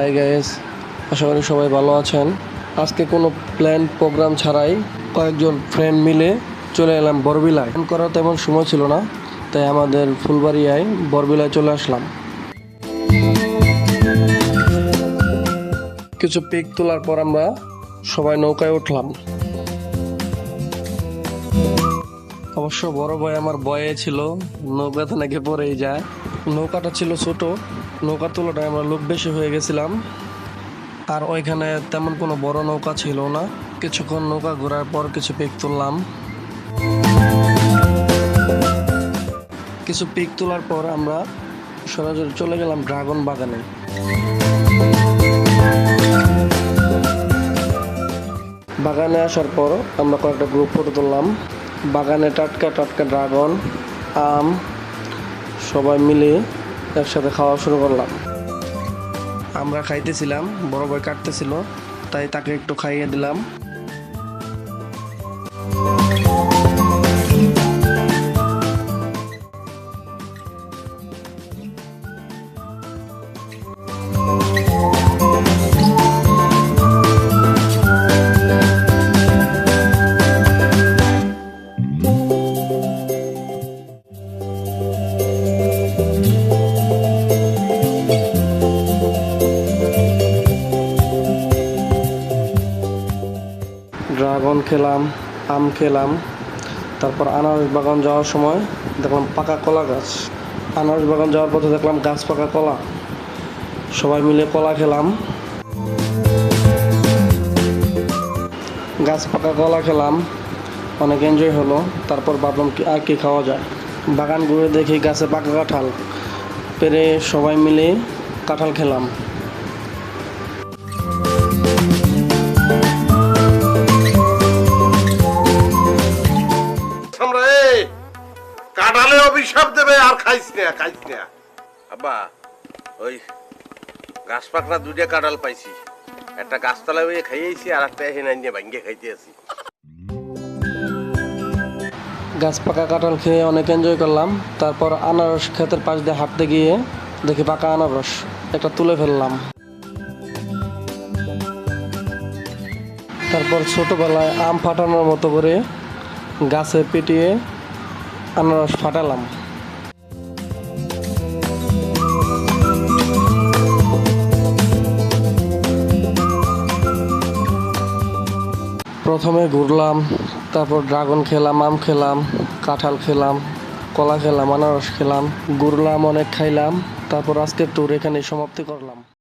Hi guys আশা করি সবাই ভালো আছেন। আজকে কোনো প্ল্যান প্রোগ্রাম ছাড়াই কয়েকজন ফ্রেন্ড মিলে চলে এলাম বরবিলায়। প্ল্যান করার তেমন সময় ছিল না, তাই আমাদের ফুলবাড়িয়ায় বরবিলায় চলে আসলাম। কিছু পিক তোলার পর আমরা সবাই নৌকায় উঠলাম। অবশ্য বড় ভাই আমার বয়ে ছিল, নৌকাতে নাকি পরেই যায়। নৌকাটা ছিল ছোট নৌকা তোলাটায় আমরা লোক বেশি হয়ে গেছিলাম। আর ওইখানে তেমন কোনো বড় নৌকা ছিল না। কিছুক্ষণ নৌকা ঘোরার পর কিছু পিক তুললাম। কিছু পিক তোলার পর আমরা সরাসরি চলে গেলাম ড্রাগন বাগানে। বাগানে আসার পর আমরা কয়েকটা গ্রুপ ফটো তুললাম। বাগানে টাটকা টাটকা ড্রাগন, আম, সবাই মিলে একসাথে খাওয়া শুরু করলাম। আমরা খাইতেছিলাম বড় ভাই কাটতেছিল তাই তাকে একটু খাইয়ে দিলাম। খেলাম, আম খেলাম। তারপর আনারস বাগান যাওয়ার সময় দেখলাম পাকা কলা গাছ। আনারস বাগান যাওয়ার পথে দেখলাম গাছ পাকা কলা। সবাই মিলে কলা খেলাম। গাছ পাকা কলা খেলাম। অনেক এনজয় হলো। তারপর ভাবলাম কি আর কি খাওয়া যায়? বাগান ঘুরে দেখি গাছে পাকা কাঁঠাল। পেরে সবাই মিলে কাঁঠাল খেলাম। অভিশাপ দেবে আর খাইস না খাইস না। আব্বা ওই গাছ পাকড়া দুইটা কাঁঠাল পাইছি। একটা গাছতলা হয়ে খাইয়েছি আর একটা এখানে নিয়ে ভাঙ্গে খাইতে আছি। গাছ পাকা কাঁঠাল খেয়ে অনেক এনজয় করলাম। তারপর আনারস ক্ষেতের পাশ দিয়ে হাঁটতে গিয়ে দেখি পাকা আনারস একটা তুলে ফেললাম। তারপর ছোটবেলায় আম ফাটানোর মতো করে গাছে পিটিয়ে আনারস ফাটালাম। প্রথমে ঘুরলাম, তারপর ড্রাগন খেলাম, আম খেলাম, কাঁঠাল খেলাম, কলা খেলাম, আনারস খেলাম, ঘুরলাম, অনেক খাইলাম, তারপর আজকের ট্যুর এখানে সমাপ্তি করলাম।